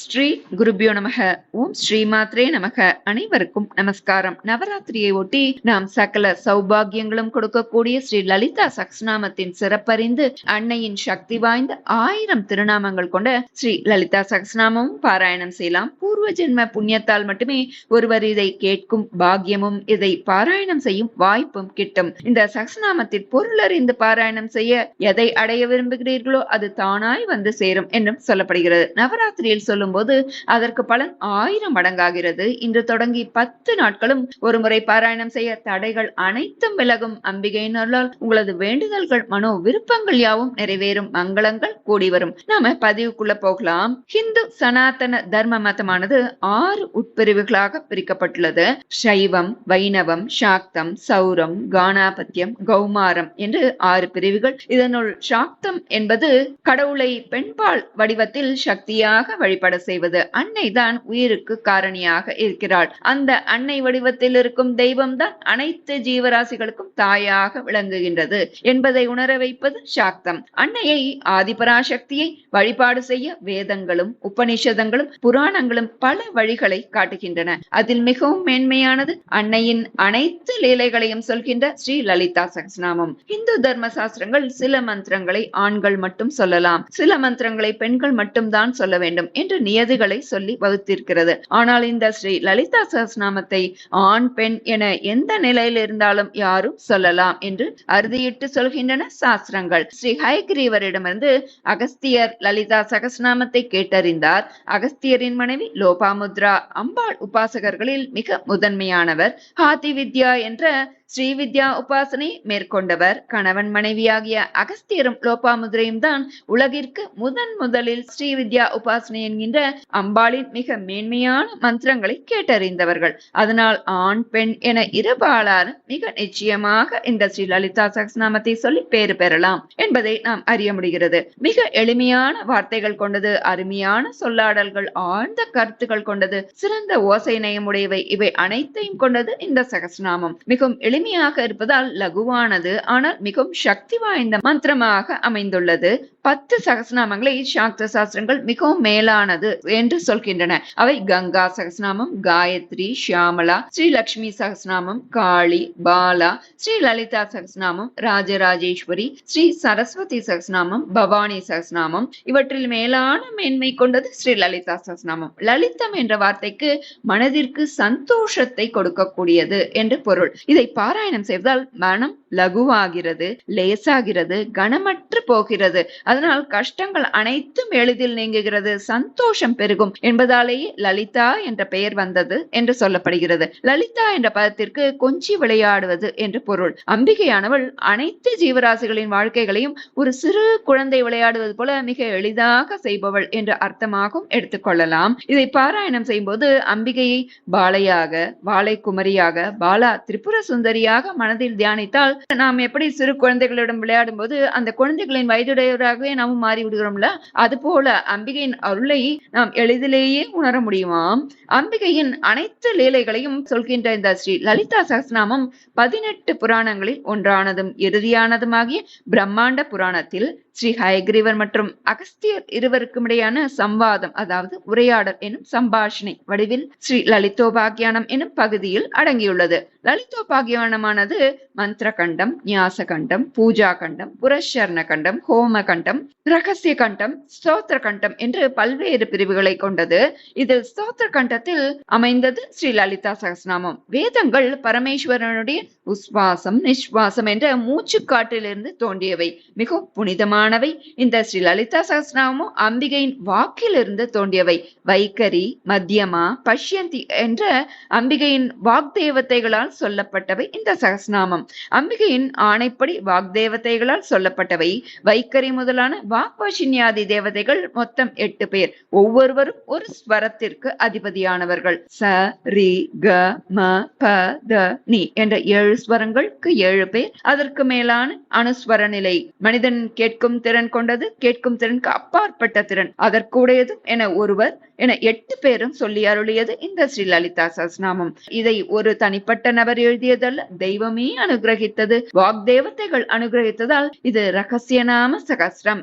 ஸ்ரீ குருபியோ நமக. ஓம் ஸ்ரீ மாத்ரே நமக. அனைவருக்கும் நமஸ்காரம். நவராத்திரியை ஒட்டி நாம் சகல சௌபாகியங்களும் கொடுக்கக்கூடிய ஸ்ரீ லலிதா சகஸ்நாமத்தின் சிறப்பறிந்து அன்னையின் சக்தி வாய்ந்த ஆயிரம் திருநாமங்கள் கொண்ட ஸ்ரீ லலிதா சகஸ்நாமமும் பாராயணம் செய்யலாம். பூர்வ ஜென்ம புண்ணியத்தால் மட்டுமே ஒருவர் இதை கேட்கும் பாக்கியமும் இதை பாராயணம் செய்யும் வாய்ப்பும் கிட்டும். இந்த சகஸ்நாமத்தின் பொருள் அறிந்து பாராயணம் செய்ய எதை அடைய விரும்புகிறீர்களோ அது தானாய் வந்து சேரும் என்றும் சொல்லப்படுகிறது. நவராத்திரியில் சொல்லும் போது அதற்கு பலன் ஆயிரம் மடங்காகிறது. இன்று தொடங்கி பத்து நாட்களும் ஒரு முறை பாராயணம் செய்ய தடைகள் அனைத்தும் விலகும். அம்பிகையின் உங்களது வேண்டுதல்கள் மனோ விருப்பங்கள் யாவும் நிறைவேறும். மங்களங்கள் கூடி வரும். நாம பதிவுக்குள்ள போகலாம். ஹிந்து சனாதன தர்ம மதமானது ஆறு உட்பிரிவுகளாக பிரிக்கப்பட்டுள்ளது. சைவம் வைணவம் சாக்தம் சௌரம் கானாபத்தியம் கௌமாரம் என்று ஆறு பிரிவுகள். இதனுள் சாக்தம் என்பது கடவுளை பெண்பால் வடிவத்தில் சக்தியாக வழிபட செய்வது. அன்னைதான் உயிருக்கு காரணியாக இருக்கிறாள். அந்த அன்னை வடிவத்தில் இருக்கும் தெய்வம் தான் அனைத்து ஜீவராசிகளுக்கும் தாயாக விளங்குகின்றது என்பதை உணர வைப்பது சாக்தம் அன்னையை ஆதிபராசக்தியை வழிபாடு செய்ய வேதங்களும் உபனிஷதங்களும் புராணங்களும் பல வழிகளை காட்டுகின்றன. அதில் மிகவும் மேன்மையானது அன்னையின் அனைத்து லீலைகளையும் சொல்கின்ற ஸ்ரீ லலிதா சகஸ்நாமம் இந்து தர்ம சாஸ்திரங்கள் சில மந்திரங்களை ஆண்கள் மட்டும் சொல்லலாம். சில மந்திரங்களை பெண்கள் மட்டும்தான் சொல்ல வேண்டும் என்று நியதிகளை சொல்லி வகுத்திருக்கிறது. ஆனால் இந்த ஸ்ரீ லலிதா சஹஸ்நாமத்தை ஆண் பெண் என எந்த நிலையில் இருந்தாலும் யாரும் சொல்லலாம் என்று அறுதியிட்டு சொல்கின்றன சாஸ்திரங்கள். ஸ்ரீ ஹயக்ரீவரிடமிருந்து அகஸ்தியர் லலிதா சகஸ்நாமத்தை கேட்டறிந்தார். அகஸ்தியரின் மனைவி லோபாமுத்ரா அம்பாள் உபாசகர்களில் மிக முதன்மையானவர். ஹாதி வித்யா என்ற ஸ்ரீவித்யா உபாசனை மேற்கொண்டவர். கணவன் மனைவியாகிய அகஸ்தியரும் லோபாமுதிரையும் தான் உலகிற்கு முதன் முதலில் ஸ்ரீவித்யா உபாசனை என்கின்ற அம்பாளின் மிக மேன்மையான மந்திரங்களை கேட்டறிந்தவர்கள். அதனால் ஆண் பெண் என இருபாலாரும் மிக நிச்சயமாக இந்த ஸ்ரீ லலிதா சகஸ்நாமத்தை சொல்லி பேறு பெறலாம் என்பதை நாம் அறிய முடிகிறது. மிக எளிமையான வார்த்தைகள் கொண்டது அருமையான சொல்லாடல்கள் ஆழ்ந்த கருத்துக்கள் கொண்டது சிறந்த ஓசை நயமுடையவை இவை அனைத்தையும் கொண்டது இந்த சகஸ்நாமம் மிகவும் எளிமையாக இருப்பதால் லகுவானது ஆனால் மிகவும் சக்தி வாய்ந்த மந்திரமாக அமைந்துள்ளது. பத்து சகஸ்நாமங்களை சாக்த சாஸ்திரங்கள் மிகவும் மேலானது என்று சொல்கின்றன. அவை கங்கா சகஸ்நாமம் காயத்ரி ஷியாமலா ஸ்ரீ லக்ஷ்மி காளி பாலா ஸ்ரீ லலிதா சகசநாமம் ராஜராஜேஸ்வரி ஸ்ரீ சரஸ்வதி சகஸ்நாமம் பவானி சகசநாமம் இவற்றில் மேலான மேன்மை கொண்டது ஸ்ரீ லலிதா சகஸ்நாமம் லலிதம் என்ற வார்த்தைக்கு மனதிற்கு சந்தோஷத்தை கொடுக்கக்கூடியது என்று பொருள். இதை பாராயணம் செய்வதால் மனம் லகுவாகிறது லேசாகிறது கனமற்று போகிறது. அதனால் கஷ்டங்கள் அனைத்தும் எளிதில் நீங்குகிறது சந்தோஷம் பெருகும் என்பதாலேயே லலிதா என்ற பெயர் வந்தது என்று சொல்லப்படுகிறது. லலிதா என்ற பதத்திற்கு கொஞ்சி விளையாடுவது என்று பொருள். அம்பிகையானவள் அனைத்து ஜீவராசிகளின் வாழ்க்கைகளையும் ஒரு சிறு குழந்தை விளையாடுவது போல மிக எளிதாக செய்பவள் என்று அர்த்தமாகவும் எடுத்துக்கொள்ளலாம் இதை பாராயணம் செய்யும்போது அம்பிகையை பாலையாக பாலை குமரியாக பாலா திரிபுர சுந்தரியாக மனதில் தியானித்தால் நாம் எப்படி சிறு குழந்தைகளிடம் விளையாடும் போது அந்த குழந்தைகளின் வயதுடையவராக வயதுடையவராகவே நாம் மாறி விடுகிறோம்ல? அது போல அம்பிகையின் அருளை நாம் எளிதிலேயே உணர முடியுமாம் அம்பிகையின் அனைத்து லீலைகளையும் சொல்கின்ற இந்த ஸ்ரீ லலிதா சகஸ்நாமம் பதினெட்டு புராணங்களில் ஒன்றானதும் இறுதியானதுமாகிய பிரம்மாண்ட புராணத்தில் ஸ்ரீ ஹயக்ரீவர் மற்றும் அகஸ்தியர் இருவருக்கும் இடையான சம்வாதம் அதாவது உரையாடல் எனும் சம்பாஷணை வடிவில் ஸ்ரீ லலிதோபாகியானம் எனும் பகுதியில் அடங்கியுள்ளது. லலிதோபாகியானமானது மந்திர கண்டம் நியாச கண்டம் பூஜா கண்டம் புரஷர்ண கண்டம் ஹோம கண்டம் ரகசிய கண்டம் ஸ்தோத்திர கண்டம் என்று பல்வேறு பிரிவுகளை கொண்டது. இதில் ஸ்தோத்திர கண்டத்தில் அமைந்தது ஸ்ரீ லலிதா சகஸ்நாமம் வேதங்கள் பரமேஸ்வரனுடைய உஸ்வாசம் நிஸ்வாசம் என்ற மூச்சுக்காட்டிலிருந்து தோன்றியவை. மிகவும் புனிதமான முக்கியமானவை இந்த ஸ்ரீ லலிதா சகஸ்நாமமும் அம்பிகையின் வாக்கிலிருந்து தோன்றியவை. வைக்கரி மத்தியமா பஷ்யந்தி என்ற அம்பிகையின் வாக்தேவதைகளால் சொல்லப்பட்டவை இந்த சகஸ்நாமம் அம்பிகையின் ஆணைப்படி வாக்தேவதைகளால் சொல்லப்பட்டவை. வைக்கரி முதலான வாக்வசின்யாதி தேவதைகள் மொத்தம் எட்டு பேர். ஒவ்வொருவரும் ஒரு ஸ்வரத்திற்கு அதிபதியானவர்கள். ச ரி க ம ப த நி என்ற ஏழு ஸ்வரங்களுக்கு ஏழு பேர். அதற்கு மேலான அனுஸ்வர நிலை மனிதன் கேட்கும் திறன் கொண்டது கேட்கும் திறனுக்கு அப்பாற்பட்ட திறன். அதற்குடையதும் என ஒருவர் என எட்டு பேரும் சொல்லி அருளியது இந்த ஸ்ரீ லலிதா சஹஸ்ரநாமம் இதை ஒரு தனிப்பட்ட நபர் எழுதியதல்ல தெய்வமே அனுகிரகித்தது. வாக்தேவதைகள் அனுகிரகித்ததால் இது ரகசிய நாம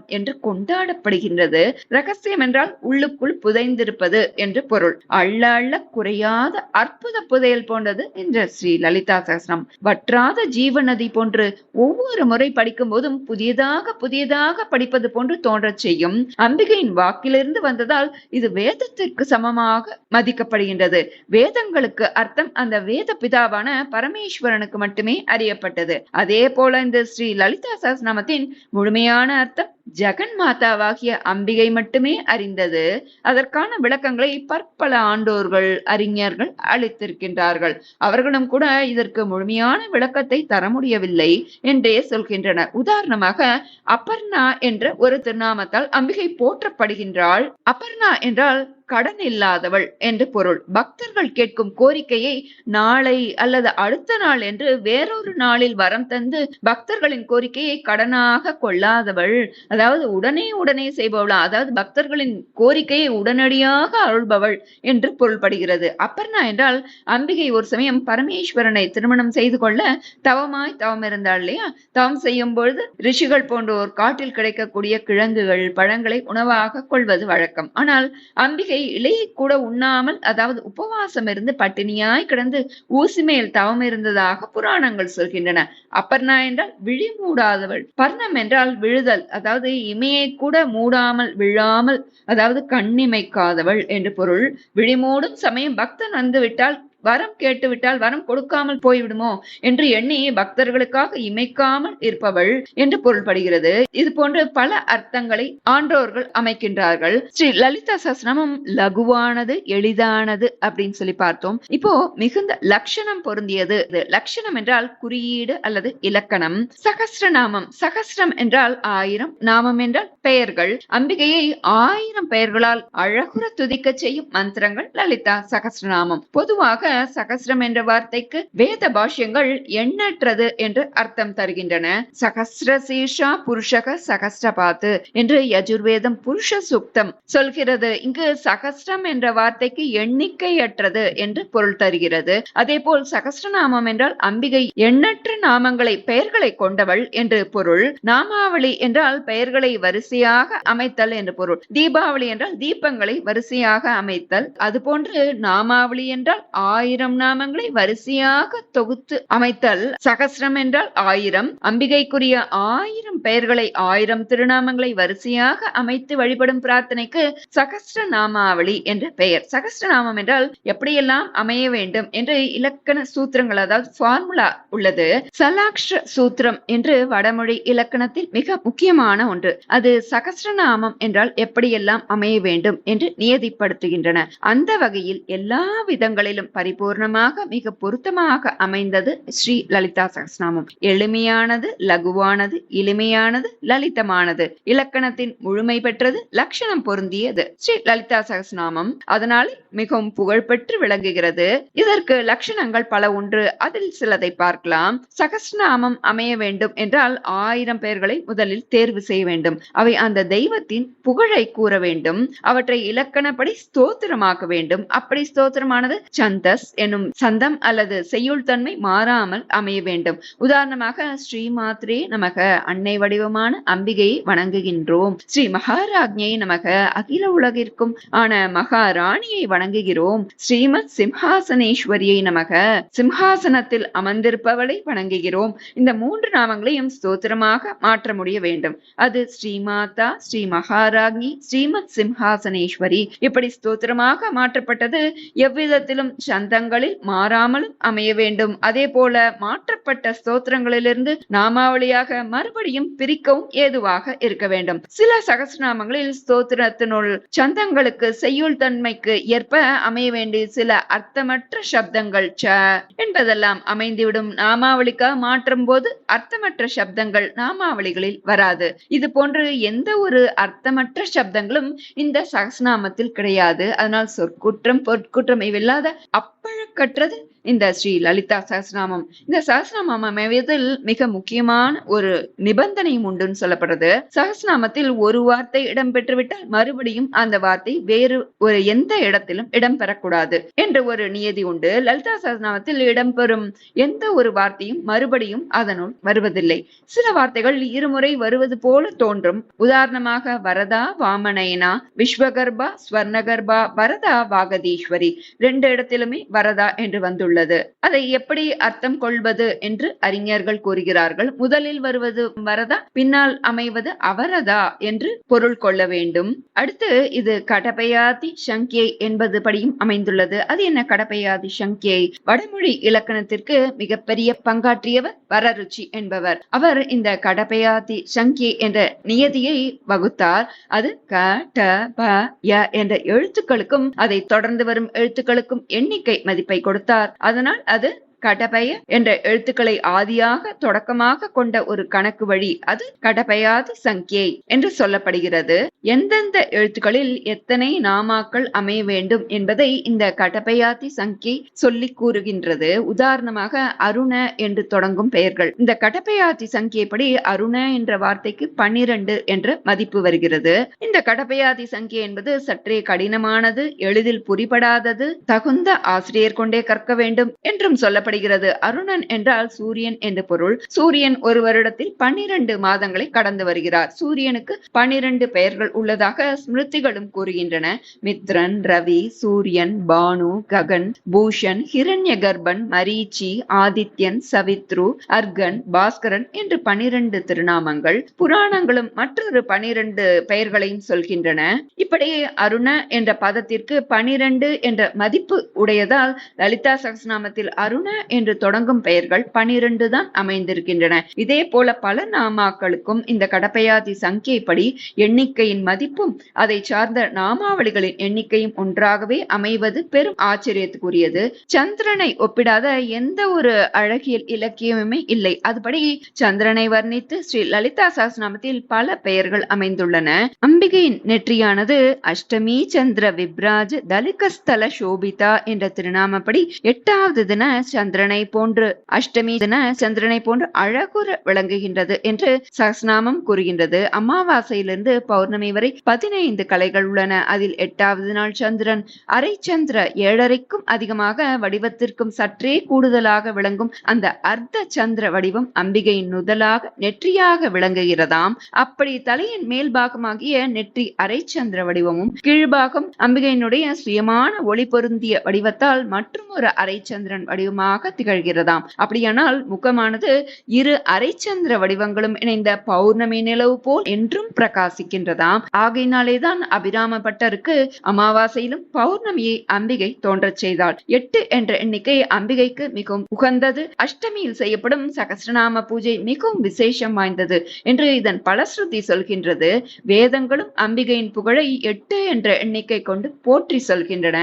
என்று கொண்டாடப்படுகின்றது. ரகசியம் என்றால் உள்ளுக்குள் புதைந்திருப்பது என்று பொருள். அள்ள அள்ள குறையாத அற்புத புதையல் போன்றது இந்த ஸ்ரீ லலிதா சகஸ்ரம் வற்றாத ஜீவநதி போன்று ஒவ்வொரு முறை படிக்கும் போதும் புதியதாக புதியதாக படிப்பது போன்று தோன்றச் செய்யும். அம்பிகையின் வாக்கிலிருந்து வந்ததால் இது வேத வேதத்திற்கு சமமாக மதிக்கப்படுகின்றது. வேதங்களுக்கு அர்த்தம் அந்த வேத பிதாவான பரமேஸ்வரனுக்கு மட்டுமே அறியப்பட்டது. அதே போல இந்த ஸ்ரீ லலிதா சஹஸ்ரநாமத்தின் முழுமையான அர்த்தம் ஜெகன் மாதாவாகிய அம்பிகை மட்டுமே அறிந்தது. அதற்கான விளக்கங்களை பற்பல ஆண்டோர்கள் அறிஞர்கள் அளித்திருக்கின்றார்கள். அவர்களும் கூட இதற்கு முழுமையான விளக்கத்தை தர முடியவில்லை என்றே சொல்கின்றனர். உதாரணமாக அப்பர்ணா என்ற ஒரு திருநாமத்தால் அம்பிகை போற்றப்படுகின்றாள். அப்பர்ணா என்றால் கடன் இல்லாதவள் என்று பொருள். பக்தர்கள் கேட்கும் கோரிக்கையை நாளை அல்லது அடுத்த நாள் என்று வேறொரு நாளில் வரம் தந்து பக்தர்களின் கோரிக்கையை கடனாக கொள்ளாதவள். அதாவது உடனே உடனே செய்பவளா? அதாவது பக்தர்களின் கோரிக்கையை உடனடியாக அருள்பவள் என்று பொருள்படுகிறது. அப்பர்ணா என்றால் அம்பிகை ஒரு சமயம் பரமேஸ்வரனை திருமணம் செய்து கொள்ள தவமாய் தவம் இருந்தாள் இல்லையா? தவம் செய்யும் பொழுது ரிஷிகள் போன்றோர் காட்டில் கிடைக்கக்கூடிய கிழங்குகள் பழங்களை உணவாக கொள்வது வழக்கம். ஆனால் அம்பிகை இலையை கூட உண்ணாமல் அதாவது உபவாசம் இருந்து பட்டினியாய் கிடந்து ஊசி மேல் தவம் இருந்ததாக புராணங்கள் சொல்கின்றன. அப்பர்ணா என்றால் விழி மூடாதவள். பர்ணம் என்றால் விழுதல். அதாவது இமையை கூட மூடாமல் விழாமல் அதாவது கண்ணிமைக்காதவள் என்று பொருள். விழிமூடும் சமயம் பக்தன் வந்து விட்டால் வரம் கேட்டுவிட்டால் வரம் கொடுக்காமல் போய்விடுமோ என்று எண்ணி பக்தர்களுக்காக இமைக்காமல் இருப்பவள் என்று பொருள்படுகிறது. இது போன்று பல அர்த்தங்களை ஆன்றோர்கள் அமைக்கின்றார்கள். ஸ்ரீ லலிதா சஸ்னமும் லகுவானது எளிதானது அப்படின்னு சொல்லி பார்த்தோம். இப்போ மிகுந்த லட்சணம் பொருந்தியது. லட்சணம் என்றால் குறியீடு அல்லது இலக்கணம். சகசிரநாமம் சகசிரம் என்றால் ஆயிரம் நாமம் என்றால் பெயர்கள். அம்பிகையை ஆயிரம் பெயர்களால் அழகுற துதிக்க செய்யும் மந்திரங்கள் லலிதா சகசிரநாமம் பொதுவாக சகசிரம் என்ற வார்த்தைக்கு வேத பாஷ்யங்கள் எண்ணற்றது என்று அர்த்தம் தருகின்றன. சகசிர சீஷா புருஷக சகஸ்ரபாத்து என்று யஜுர்வேதம் புருஷ சுக்தம் சொல்கிறது. இங்கு சகஸ்ரம் என்ற வார்த்தைக்கு எண்ணிக்கையற்றது என்று பொருள் தருகிறது. அதே போல் சகஸ்ரநாமம் என்றால் அம்பிகை எண்ணற்ற நாமங்களை பெயர்களை கொண்டவள் என்று பொருள். நாமாவளி என்றால் பெயர்களை வரிசையாக அமைத்தல் என்று பொருள். தீபாவளி என்றால் தீபங்களை வரிசையாக அமைத்தல். அதுபோன்று நாமாவளி என்றால் ஆயிரம் ஆயிரம் நாமங்களை வரிசையாக தொகுத்து அமைத்தல் சகசிரம் என்றால் ஆயிரம். அம்பிகைக்குரிய ஆயிரம் பெயர்களை ஆயிரம் திருநாமங்களை வரிசையாக அமைத்து வழிபடும் பிரார்த்தனைக்கு சகஸ்ர நாமாவளி என்ற பெயர். சகஸ்ர நாமம் என்றால் எப்படியெல்லாம் அமைய வேண்டும் என்று இலக்கண சூத்திரங்கள் அதாவது ஃபார்முலா உள்ளது. சலாக்ஷ சூத்திரம் என்று வடமொழி இலக்கணத்தில் மிக முக்கியமான ஒன்று. அது சகசிரநாமம் என்றால் எப்படியெல்லாம் அமைய வேண்டும் என்று நியதிப்படுத்துகின்றன. அந்த வகையில் எல்லா விதங்களிலும் பரி பரிபூர்ணமாக மிக பொருத்தமாக அமைந்தது ஸ்ரீ லலிதா சகஸ்நாமம் எளிமையானது லகுவானது இனிமையானது லலிதமானது. இலக்கணத்தின் முழுமை பெற்றது லட்சணம் பொருந்தியது. ஸ்ரீ லலிதா சகஸ்நாமம் அதனால் மிகவும் புகழ்பெற்று விளங்குகிறது. இதற்கு லட்சணங்கள் பல உண்டு. அதில் சிலதை பார்க்கலாம். சகஸ்நாமம் அமைய வேண்டும் என்றால் ஆயிரம் பெயர்களை முதலில் தேர்வு செய்ய வேண்டும். அவை அந்த தெய்வத்தின் புகழை கூற வேண்டும். அவற்றை இலக்கணப்படி ஸ்தோத்திரமாக்க வேண்டும். அப்படி ஸ்தோத்திரமானது சந்தஸ் எனும் சந்தம் அல்லது செய்யுள் தன்மை மாறாமல் அமைய வேண்டும். உதாரணமாக ஸ்ரீ மாத்ரே நமக அன்னை வடிவமான அம்பிகையை வணங்குகின்றோம். ஸ்ரீ மகாராஜ்ஞை நமக அகில உலகிற்கும் ஆன மகாராணியை வணங்குகிறோம். ஸ்ரீமத் சிம்ஹாசனேஸ்வரியை நமக சிம்ஹாசனத்தில் அமர்ந்திருப்பவளை வணங்குகிறோம். இந்த மூன்று நாமங்களையும் ஸ்தோத்திரமாக மாற்ற முடிய வேண்டும். அது ஸ்ரீமாதா ஸ்ரீ மகாராஜ்னி ஸ்ரீமத் சிம்ஹாசனேஸ்வரி. இப்படி ஸ்தோத்திரமாக மாற்றப்பட்டது எவ்விதத்திலும் சந்தங்களில் மாறாமலும் அமைய வேண்டும். அதே போல மாற்றப்பட்ட ஸ்தோத்திரங்களிலிருந்து நாமாவளியாக மறுபடியும் பிரிக்கவும் ஏதுவாக இருக்க வேண்டும். சில சகசிரநாமங்களில் ஸ்தோத்திரத்தினுள் சந்தங்களுக்கு செய்யுள் தன்மைக்கு ஏற்ப அமைய வேண்டிய சில அர்த்தமற்ற சப்தங்கள் ச என்பதெல்லாம் அமைந்துவிடும். நாமாவளிக்காக மாற்றும் போது அர்த்தமற்ற சப்தங்கள் நாமாவளிகளில் வராது. இது போன்று எந்த ஒரு அர்த்தமற்ற சப்தங்களும் இந்த சகஸ்நாமத்தில் கிடையாது. அதனால் சொற்குற்றம் பொற்குற்றம் இவில்லாத அப் பழக்கற்றது இந்த ஸ்ரீ லலிதா சஹஸ்ரநாமம் இந்த சஹஸ்ரநாமம் அமைவதில் மிக முக்கியமான ஒரு நிபந்தனையும் உண்டுன்னு சொல்லப்படுறது. சஹஸ்ரநாமத்தில் ஒரு வார்த்தை இடம்பெற்றுவிட்டால் மறுபடியும் அந்த வார்த்தை வேறு ஒரு எந்த இடத்திலும் இடம்பெறக்கூடாது என்ற ஒரு நியதி உண்டு. லலிதா சஹஸ்ரநாமத்தில் இடம்பெறும் எந்த ஒரு வார்த்தையும் மறுபடியும் அதனுள் வருவதில்லை. சில வார்த்தைகள் இருமுறை வருவது போல தோன்றும். உதாரணமாக வரதா வாமனயனா விஸ்வகர்பா ஸ்வர்ணகர்பா வரதா வாகதீஸ்வரி. ரெண்டு இடத்திலுமே வரதா என்று வந்துள்ளது. அதை எப்படி அர்த்தம் கொள்வது என்று அறிஞர்கள் கூறுகிறார்கள். முதலில் வருவது வரதா பின்னால் அமைவது அவரதா என்று பொருள் கொள்ள வேண்டும். அடுத்து இது கடபயாதி சங்கியை என்பது படியும் அமைந்துள்ளது. அது என்ன கடபயாதி சங்கியை வடமொழி இலக்கணத்திற்கு மிகப்பெரிய பங்காற்றியவர் வரருச்சி என்பவர். அவர் இந்த கடபயாதி சங்கியை என்ற நியதியை வகுத்தார். அது க ட ப ய என்ற எழுத்துக்களுக்கும் அதை தொடர்ந்து வரும் எழுத்துக்களுக்கும் எண்ணிக்கை மதிப்பை கொடுத்தார். அதனால் அது கடபய என்ற எழுத்துக்களை ஆதியாக தொடக்கமாக கொண்ட ஒரு கணக்கு வழி அது கடபயாது சங்கே என்று சொல்லப்படுகிறது. எந்தெந்த எழுத்துக்களில் எத்தனை நாமாக்கள் அமைய வேண்டும் என்பதை இந்த கடபயாதி சங்கே சொல்லி கூறுகின்றது. உதாரணமாக அருண என்று தொடங்கும் பெயர்கள். இந்த கடபயாதி சங்கியைப்படி அருண என்ற வார்த்தைக்கு பன்னிரண்டு என்ற மதிப்பு வருகிறது. இந்த கடபயாதி சங்கியை என்பது சற்றே கடினமானது எளிதில் புரிபடாதது தகுந்த ஆசிரியர் கொண்டே கற்க வேண்டும் என்றும் சொல்லப்படுகிறது. அருணன் என்றால் சூரியன் என்று பொருள். சூரியன் ஒரு வருடத்தில் பன்னிரண்டு மாதங்களை கடந்து வருகிறார். சூரியனுக்கு பன்னிரண்டு பெயர்கள் உள்ளதாக ஸ்மிருதிகளும் கூறுகின்றன. மித்ரன் ரவி சூரியன் பானு ககன் பூஷன் ஹிரண்ய கர்ப்பன் மரீச்சி ஆதித்யன் சவித்ரு அர்கன் பாஸ்கரன் என்று பனிரெண்டு திருநாமங்கள். புராணங்களும் மற்றொரு பனிரெண்டு பெயர்களையும் சொல்கின்றன. இப்படி அருண என்ற பதத்திற்கு பனிரெண்டு என்ற மதிப்பு உடையதால் லலிதா சகஸ்நாமத்தில் அருண என்று தொடங்கும் பெயர்கள் பனிரெண்டு தான் அமைந்திருக்கின்றன. இதே போல பல நாமாக்களுக்கும் இந்த கடப்பையாதி சங்கியைப்படி எண்ணிக்கையின் மதிப்பும் அதை சார்ந்த நாமாவளிகளின் எண்ணிக்கையும் ஒன்றாகவே அமைவது பெரும் ஆச்சரியத்துக்குரியது. சந்திரனை ஒப்பிடாத எந்த ஒரு அழகியல் இலக்கியமுமே இல்லை. அதுபடி சந்திரனை வர்ணித்து ஸ்ரீ லலிதா சாஸ்திரநாமத்தில் பல பெயர்கள் அமைந்துள்ளன. அம்பிகையின் நெற்றியானது அஷ்டமி சந்திர விப்ராஜ் தலிகஸ்தல சோபிதா என்ற திருநாமப்படி எட்டாவது தின சந்திரனை போன்று அஷ்டமி தின சந்திரனை போன்று அழகுற விளங்குகின்றது என்று சஹஸ்நாமம் கூறுகின்றது. அமாவாசையிலிருந்து பௌர்ணமி வரை பதினைந்து கலைகள் உள்ளன. அதில் எட்டாவது நாள் சந்திரன் அரை சந்திர ஏழரைக்கும் அதிகமாக வடிவத்திற்கும் சற்றே கூடுதலாக விளங்கும் அந்த அர்த்த சந்திர வடிவம் அம்பிகையின் நுதலாக நெற்றியாக விளங்குகிறதாம். அப்படி தலையின் மேல் பாகமாகிய நெற்றி அரைச்சந்திர வடிவமும் கீழ்பாகம் அம்பிகையினுடைய சுயமான ஒளி பொருந்திய வடிவத்தால் மற்றும் ஒரு அரைச்சந்திரன் வடிவமாக வடிவமாக திகழ்கிறதாம். அப்படியானால் முகமானது இரு அரைச்சந்திர வடிவங்களும் இணைந்த பௌர்ணமி நிலவு போல் என்றும் பிரகாசிக்கின்றதாம். ஆகையினாலேதான் அபிராம பட்டருக்கு அமாவாசையிலும் பௌர்ணமியை அம்பிகை தோன்றச் செய்தாள். எட்டு என்ற எண்ணிக்கை அம்பிகைக்கு மிகவும் உகந்தது. அஷ்டமியில் செய்யப்படும் சகசிரநாம பூஜை மிகவும் விசேஷம் வாய்ந்தது என்று இதன் பலஸ்ருதி சொல்கின்றது. வேதங்களும் அம்பிகையின் புகழை எட்டு என்ற எண்ணிக்கை கொண்டு போற்றி சொல்கின்றன.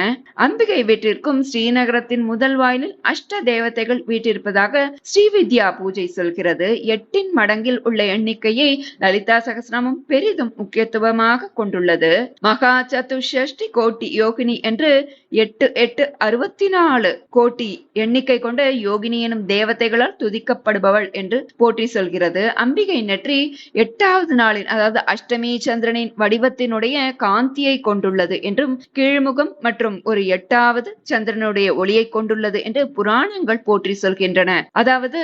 அம்பிகை வீட்டிற்கும் ஸ்ரீநகரத்தின் முதல் வாயிலில் அஷ்ட தேவதைகள் வீட்டிருப்பதாக ஸ்ரீவித்யா பூஜை சொல்கிறது. எட்டின் மடங்கில் உள்ள எண்ணிக்கையை லலிதா சகசிரமும் பெரிதும் முக்கியத்துவமாக கொண்டுள்ளது. மகா சதுஷ்டி கோட்டி யோகினி என்று எட்டு எட்டு அறுபத்தி நாலு கோட்டி எண்ணிக்கை கொண்ட யோகினி எனும் தேவதைகளால் துதிக்கப்படுபவள் என்று போற்றி சொல்கிறது. அம்பிகை நெற்றி எட்டாவது நாளின் அதாவது அஷ்டமி சந்திரனின் வடிவத்தினுடைய காந்தியை கொண்டுள்ளது என்றும் கீழ்முகம் மற்றும் ஒரு எட்டாவது சந்திரனுடைய ஒளியை கொண்டுள்ளது என்று புராண புராணங்கள் போற்றி சொல்கின்றன. அதாவது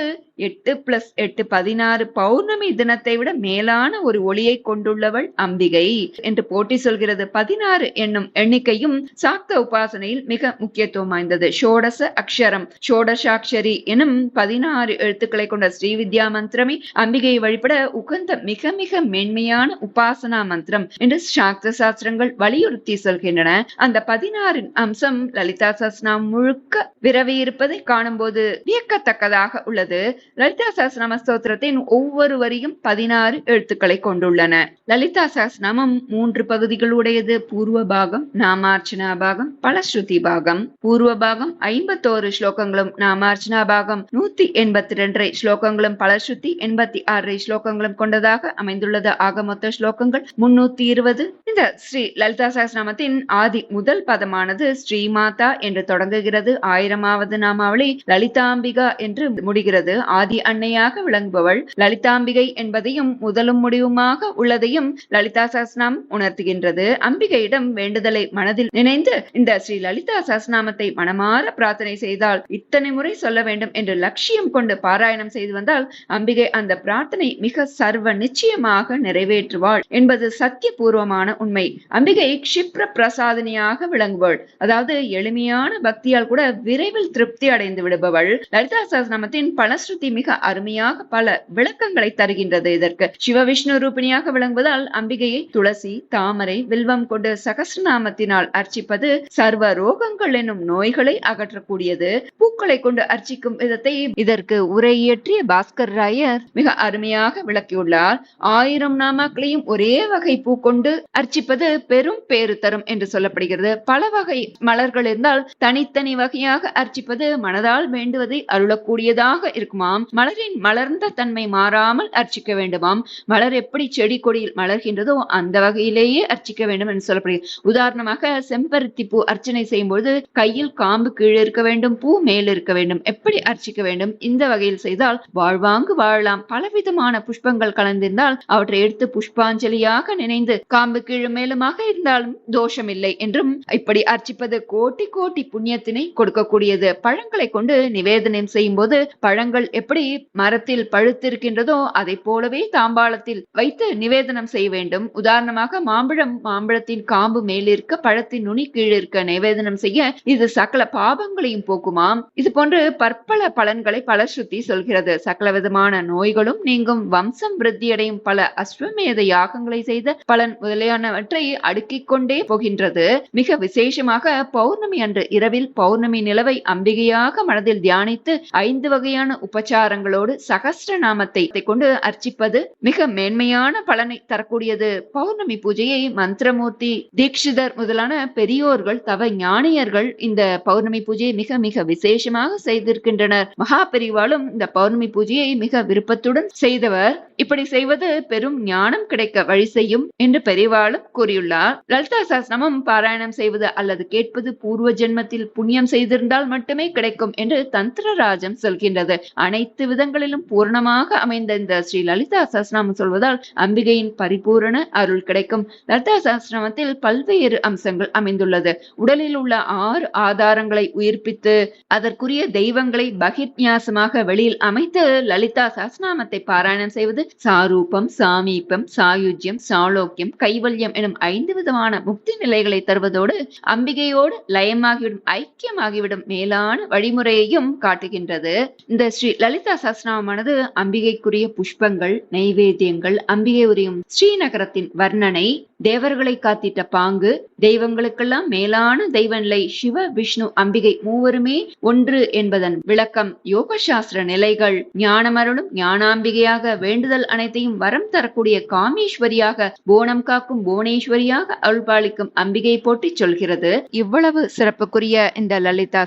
எட்டு பிளஸ் எட்டு பதினாறு பௌர்ணமி தினத்தை விட மேலான ஒரு ஒளியை கொண்டுள்ளவள் அம்பிகை என்று போட்டி சொல்கிறது. பதினாறு என்னும் எண்ணிக்கையும் சாக்த உபாசனையில் மிக முக்கியத்துவம் வாய்ந்தது. ஷோடச அக்ஷரம் ஷோடசாட்சரி எனும் பதினாறு எழுத்துக்களை கொண்ட ஸ்ரீ வித்யா மந்திரமே அம்பிகையை வழிபட உகந்த மிக மிக மென்மையான உபாசனா மந்திரம் என்று சாக்த சாஸ்திரங்கள் வலியுறுத்தி சொல்கின்றன. அந்த பதினாறின் அம்சம் லலிதா சாஸ்திரம் முழுக்க விரவி இருப்பதை காணும்போது வியக்கத்தக்கதாக உள்ளது. லலிதா சஹஸ்ரநாம ஸ்தோத்திரத்தின் ஒவ்வொரு வரியும் பதினாறு எழுத்துக்களை கொண்டுள்ளன. லலிதா சஹஸ்ரநாமம் மூன்று பகுதிகளுடையது. பூர்வ பாகம் நாமார்ச்சனா பாகம் பலஸ்ருதி பாகம். பூர்வ பாகம் ஐம்பத்தோரு ஸ்லோகங்களும் நாமார்ச்சனா பாகம் நூத்தி எண்பத்தி ரெண்டரை ஸ்லோகங்களும் பலஸ்ருதி எண்பத்தி ஆறரை ஸ்லோகங்களும் கொண்டதாக அமைந்துள்ளது. ஆக மொத்த ஸ்லோகங்கள் முன்னூத்தி இருபது. இந்த ஸ்ரீ லலிதா சஹஸ்ரநாமத்தின் ஆதி முதல் பதமானது ஸ்ரீமாதா என்று தொடங்குகிறது. ஆயிரமாவது நாமாவளி லலிதாம்பிகா என்று முடிகிறது. ஆதி அன்னையாக விளங்குபவள். லலிதாம்பிகை என்பதையும் முதலும் முடிவுமாக உள்ளதையும் லலிதா சாஸ்நாம் உணர்த்துகின்றது. அம்பிகையிடம் வேண்டுதலை மனதில் நினைந்து இந்த ஸ்ரீ லலிதா சாஸ்நாமத்தை மனமாற பிரார்த்தனை செய்தால் இத்தனை முறை சொல்ல வேண்டும் என்று லட்சியம் கொண்டு பாராயணம் செய்து வந்தால் அம்பிகை அந்த பிரார்த்தனை மிக சர்வ நிச்சயமாக நிறைவேற்றுவாள் என்பது சத்தியபூர்வமான உண்மை. அம்பிகை க்ஷிப்ர பிரசாதினியாக விளங்குவாள் அதாவது எளிமையான பக்தியால் கூட விரைவில் திருப்தி அடைந்து விடுபவள் லலிதா சஹஸ்ரநாமத்தின் பலஸ்ருதி மிக அருமையாக பல விளக்கங்களை தருகின்றது இதற்கு. சிவவிஷ்ணு ரூபிணியாக விளங்குவதால் அம்பிகையை துளசி தாமரை வில்வம் கொண்டு சகஸ்ரநாமத்தினால் அர்ச்சிப்பது சர்வ ரோகங்கள் எனும் நோய்களை அகற்றக்கூடியது. பூக்களை கொண்டு அர்ச்சிக்கும் விதத்தை இதற்கு உரையேற்றிய பாஸ்கர் ராயர் மிக அருமையாக விளக்கியுள்ளார். ஆயிரம் நாமாக்களையும் ஒரே வகை பூ கொண்டு அர்ச்சிப்பது பெரும் பேறு தரும் என்று சொல்லப்படுகிறது. பல வகை மலர்கள் இருந்தால் தனித்தனி வகையாக அர்ச்சிப்பது மனதால் வேண்டுவதை அருளக்கூடியதாக இருக்குமாம். மலரின் மலர்ந்த தன்மை மாறாமல் அர்ச்சிக்க வேண்டுமாம். மலர் எப்படி செடி கொடியில் மலர்கின்றதோ அந்த வகையிலேயே அர்ச்சிக்க வேண்டும் என்று சொல்லப்படுகிறது. உதாரணமாக செம்பருத்தி பூ அர்ச்சனை செய்யும்போது கையில் காம்பு கீழே இருக்க வேண்டும் பூ மேல் இருக்க வேண்டும். எப்படி அர்ச்சிக்க வேண்டும்? இந்த வகையில் செய்தால் வாழ்வாங்கு வாழலாம். பலவிதமான புஷ்பங்கள் கலந்திருந்தால் அவற்றை எடுத்து புஷ்பாஞ்சலியாக நினைந்து காம்பு கீழே மேலுமாக இருந்தாலும் தோஷம் இல்லை என்றும் இப்படி அர்ச்சிப்பது கோட்டி கோட்டி புண்ணியத்தினை கொடுக்கக்கூடியது. பழங்களை கொண்டு நிவேதனம் செய்யும் போது பழங்கள் எப்படி மரத்தில் பழுத்திருக்கின்றதோ அதை போலவே தாம்பாளத்தில் வைத்து நிவேதனம் செய்ய வேண்டும். உதாரணமாக மாம்பழம் மாம்பழத்தின் காம்பு மேலிருக்க பழத்தின் நுனி கீழிருக்க நிவேதனம் செய்ய இது சகல பாவங்களையும் போக்குமாம். இது போன்று பற்பல பலன்களை பலஸ்ருதி சொல்கிறது. சகல விதமான நோய்களும் நீங்கும். வம்சம் விருத்தியடையும் பல அஸ்வமேத யாகங்களை செய்த பலன் முதலியானவற்றை அடுக்கிக் கொண்டே போகின்றது. மிக விசேஷமாக பௌர்ணமி அன்று இரவில் பௌர்ணமி நிலவை அம்பிகையாக மனதில் தியானித்து ஐந்து வகையான உபச்சாரங்களோடு சகஸ்ர நாமத்தை கொண்டு அர்ச்சிப்பது மிக மேன்மையான பலனை தரக்கூடியது. பௌர்ணமி பூஜையை மந்திரமூர்த்தி தீட்சிதர் முதலான பெரியோர்கள் தவ ஞானியர்கள் இந்த பௌர்ணமி பூஜையை மிக மிக விசேஷமாக செய்திருக்கின்றனர். மகா பெரிவாலும் இந்த பௌர்ணமி பூஜையை மிக விருப்பத்துடன் செய்தவர். இப்படி செய்வது பெரும் ஞானம் கிடைக்க வழி செய்யும் என்று பெரிவாளும் கூறியுள்ளார். லலிதா சாஸ்திரமும் பாராயணம் செய்வது அல்லது கேட்பது பூர்வ ஜென்மத்தில் புண்ணியம் செய்திருந்தால் மட்டுமே கிடைக்கும். இருக்கும் என்று தந்திரராஜம் சொல்கின்றது. அனைத்து விதங்களிலும் பூரணமாக அமைந்த இந்த ஸ்ரீ லலிதா சஸ்நாமம் சொல்வதால் அம்பிகையின் பரிபூரண அருள் கிடைக்கும். லலிதா சஸ்நாமத்தில் பல்வேறு அம்சங்கள் அமைந்துள்ளது. உடலில் உள்ள ஆறு ஆதாரங்களை உயிர்ப்பித்து அதற்குரிய தெய்வங்களை பகிர்நியாசமாக வெளியில் அமைத்து லலிதா சஸ்நாமத்தை பாராயணம் செய்வது சாரூபம் சாமீபம் சாயுஜ்யம் சாலோக்கியம் கைவல்யம் எனும் ஐந்து விதமான முக்தி நிலைகளை தருவதோடு அம்பிகையோடு லயமாகிவிடும் ஐக்கியமாகிவிடும் மேலான வழிமுறை வழிமுறையையும் காட்டுகின்றது. இந்த ஸ்ரீ லலிதா சஹஸ்ரநாமமானது அம்பிகைக்குரிய புஷ்பங்கள் நைவேத்தியங்கள் அம்பிகை உரியும் ஸ்ரீநகரத்தின் வர்ணனை தேவர்களை காத்திட்ட பாங்கு தெய்வங்களுக்கெல்லாம் மேலான தெய்வநிலை சிவ விஷ்ணு அம்பிகை மூவருமே ஒன்று என்பதன் விளக்கம் யோக சாஸ்திர நிலைகள். ஞானமருளும் ஞானாம்பிகையாக வேண்டுதல் அனைத்தையும் வரம் தரக்கூடிய காமேஸ்வரியாக போனம் காக்கும் புவனேஸ்வரியாக அருள்பாளிக்கும் அம்பிகை போட்டி சொல்கிறது. இவ்வளவு சிறப்புக்குரிய இந்த லலிதா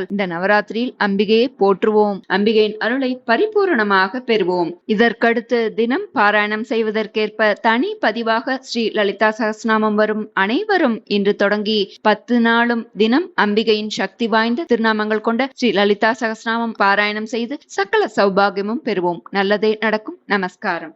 சகஸ்ரநாமத்தால் இந்த நவராத்திரியில் அம்பிகையை போற்றுவோம். அம்பிகையின் அருளை பரிபூரணமாக பெறுவோம். இதற்கடுத்து தினம் பாராயணம் செய்வதற்கேற்ப தனி பதிவாக ஸ்ரீ லலிதா சகஸ்ரநாமம் வரும் அனைவரும் இன்று தொடங்கி பத்து நாளும் தினம் அம்பிகையின் சக்தி வாய்ந்த திருநாமங்கள் கொண்ட ஸ்ரீ லலிதா சகஸ்ரநாமம் பாராயணம் செய்து சகல சௌபாகியமும் பெறுவோம். நல்லதே நடக்கும். நமஸ்காரம்.